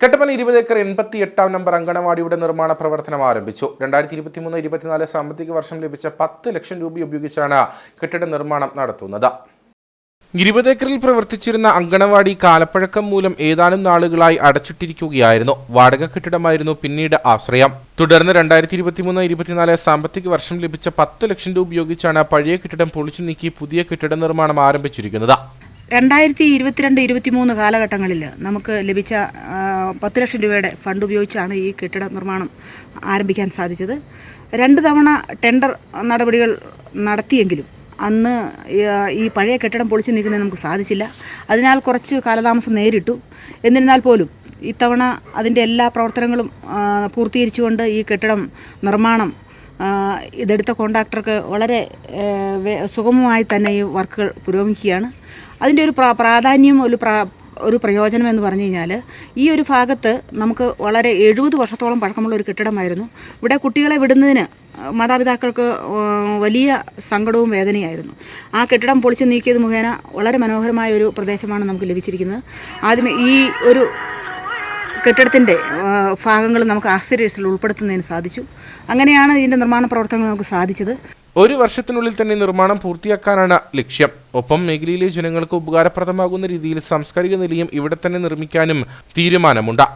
കട്ടപ്പന ഇരുപത് ഏക്കർ എൺപത്തി എട്ടാം നമ്പർ അങ്കണവാടിയുടെ നിർമ്മാണ പ്രവർത്തനം ആരംഭിച്ചു. രണ്ടായിരത്തി ഇരുപത്തി മൂന്ന് ഇരുപത്തിനാല് സാമ്പത്തിക വർഷം ലഭിച്ച പത്ത് ലക്ഷം രൂപ ഉപയോഗിച്ചാണ് കെട്ടിട നിർമ്മാണം നടത്തുന്നത്. ഇരുപത് ഏക്കറിൽ പ്രവർത്തിച്ചിരുന്ന അങ്കണവാടി കാലപ്പഴക്കം മൂലം ഏതാനും നാളുകളായി അടച്ചിട്ടിരിക്കുകയായിരുന്നു. വാടക കെട്ടിടമായിരുന്നു പിന്നീട് ആശ്രയം. തുടർന്ന് രണ്ടായിരത്തി ഇരുപത്തിമൂന്ന് ഇരുപത്തിനാല് സാമ്പത്തിക വർഷം ലഭിച്ച പത്ത് ലക്ഷം രൂപ ഉപയോഗിച്ചാണ് പഴയ കെട്ടിടം പൊളിച്ചു നീക്കി പുതിയ കെട്ടിട നിർമ്മാണം ആരംഭിച്ചിരിക്കുന്നത്. രണ്ടായിരത്തി ഇരുപത്തിരണ്ട് ഇരുപത്തിമൂന്ന് കാലഘട്ടങ്ങളിൽ നമുക്ക് ലഭിച്ച പത്ത് ലക്ഷം രൂപയുടെ ഫണ്ട് ഉപയോഗിച്ചാണ് ഈ കെട്ടിട നിർമ്മാണം ആരംഭിക്കാൻ സാധിച്ചത്. രണ്ട് തവണ ടെൻഡർ നടപടികൾ നടത്തിയെങ്കിലും അന്ന് ഈ, പഴയ കെട്ടിടം പൊളിച്ചു നീക്കുന്നതിന് നമുക്ക് സാധിച്ചില്ല. അതിനാൽ കുറച്ച് കാലതാമസം നേരിട്ടു. എന്നിരുന്നാൽ പോലും ഇത്തവണ അതിന്റെ എല്ലാ പ്രവർത്തനങ്ങളും പൂർത്തീകരിച്ചുകൊണ്ട് ഈ കെട്ടിടം നിർമ്മാണം ഇതെടുത്ത കോൺട്രാക്ടർക്ക് വളരെ സുഗമമായി തന്നെ ഈ വർക്കുകൾ പുരോഗമിക്കുകയാണ്. അതിന്റെ ഒരു പ്രാ- പ്രാധാന്യം ഒരു ഒരു പ്രയോജനം എന്ന് പറഞ്ഞു കഴിഞ്ഞാൽ ഈ ഒരു ഭാഗത്ത് നമുക്ക് വളരെ എഴുപത് വർഷത്തോളം പഴക്കമുള്ള ഒരു കെട്ടിടമായിരുന്നു. ഇവിടെ കുട്ടികളെ വിടുന്നതിന് മാതാപിതാക്കൾക്ക് വലിയ സങ്കടവും വേദനയായിരുന്നു. ആ കെട്ടിടം പൊളിച്ചു നീക്കിയത് മുഖേന വളരെ മനോഹരമായ ഒരു പ്രദേശമാണ് നമുക്ക് ലഭിച്ചിരിക്കുന്നത്. ആദ്യമേ ഈ ഒരു കെട്ടിടത്തിന്റെ ഭാഗങ്ങൾ നമുക്ക് ആശ്ചര്യത്തിൽ ഉൾപ്പെടുത്തുന്നതിന് സാധിച്ചു. അങ്ങനെയാണ് ഇതിന്റെ നിർമ്മാണ പ്രവർത്തനങ്ങൾ നമുക്ക് സാധിച്ചത്. ഒരു വർഷത്തിനുള്ളിൽ തന്നെ നിർമ്മാണം പൂർത്തിയാക്കാനാണ് ലക്ഷ്യം. ഒപ്പം മേഖലയിലെ ജനങ്ങൾക്ക് ഉപകാരപ്രദമാകുന്ന രീതിയിൽ സാംസ്കാരിക നിലയം ഇവിടെ തന്നെ നിർമ്മിക്കാനും തീരുമാനമുണ്ട്.